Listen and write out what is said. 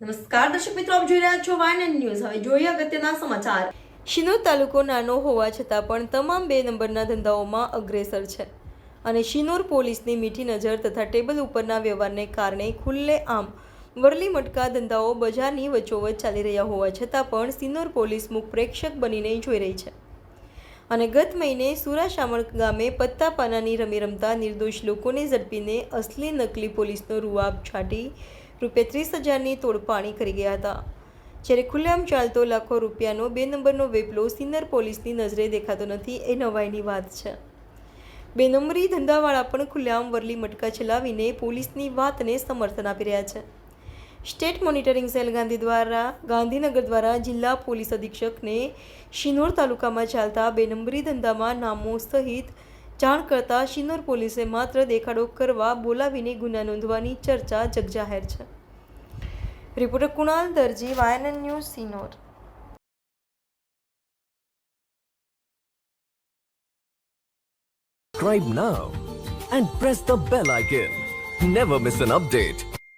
નમસ્કાર, દર્શક મિત્રો, આપ જોઈ રહ્યા છો વાયન ન્યૂઝ. હવે જોઈએ અગત્યના સમાચાર. શિનોર તાલુકો નાનો હોવા છતાં પણ તમામ બે નંબરના ધંધાઓમાં અગ્રેસર છે. અને શિનોર પોલીસની મીઠી નજર તથા ટેબલ ઉપરના વ્યવહારને કારણે ખુલ્લે આમ વરલી મટકા ધંધાઓ બજારની વચ્ચોવચ ચાલી રહ્યા હોવા છતાં પણ સિનોર પોલીસ મુખ પ્રેક્ષક બનીને જોઈ રહી છે. અને ગત મહિને સુરાશામળ ગામે પત્તા પાનાની રમી રમતા નિર્દોષ લોકોને ઝડપીને અસલી નકલી પોલીસનો રૂઆબ છાંટી રૂપિયા ત્રીસ હજારની તોડપાણી કરી ગયા હતા. જ્યારે ખુલ્લેઆમ ચાલતો લાખો રૂપિયાનો બે નંબરનો વેપલો સિન્નર પોલીસની નજરે દેખાતો નથી એ નવાઈની વાત છે. બે નંબરી ધંધાવાળા પણ ખુલ્લેઆમ વરલી મટકા ચલાવીને પોલીસની વાતને સમર્થન આપી રહ્યા છે. સ્ટેટ મોનિટરિંગ સેલ ગાંધી દ્વારા, ગાંધીનગર દ્વારા જિલ્લા પોલીસ અધિક્ષકને શિનોર તાલુકામાં ચાલતા બે નંબરી ધંધામાં નામો સહિત જાણ કરતા શિનોર પોલીસે માત્ર દેખાડો કરવા બોલાવીને ગુના નોંધવાની ચર્ચા જગજાહેર છે reporter Kunal Darji, વાયનન news Sinor subscribe now and press the bell icon. Never miss an update.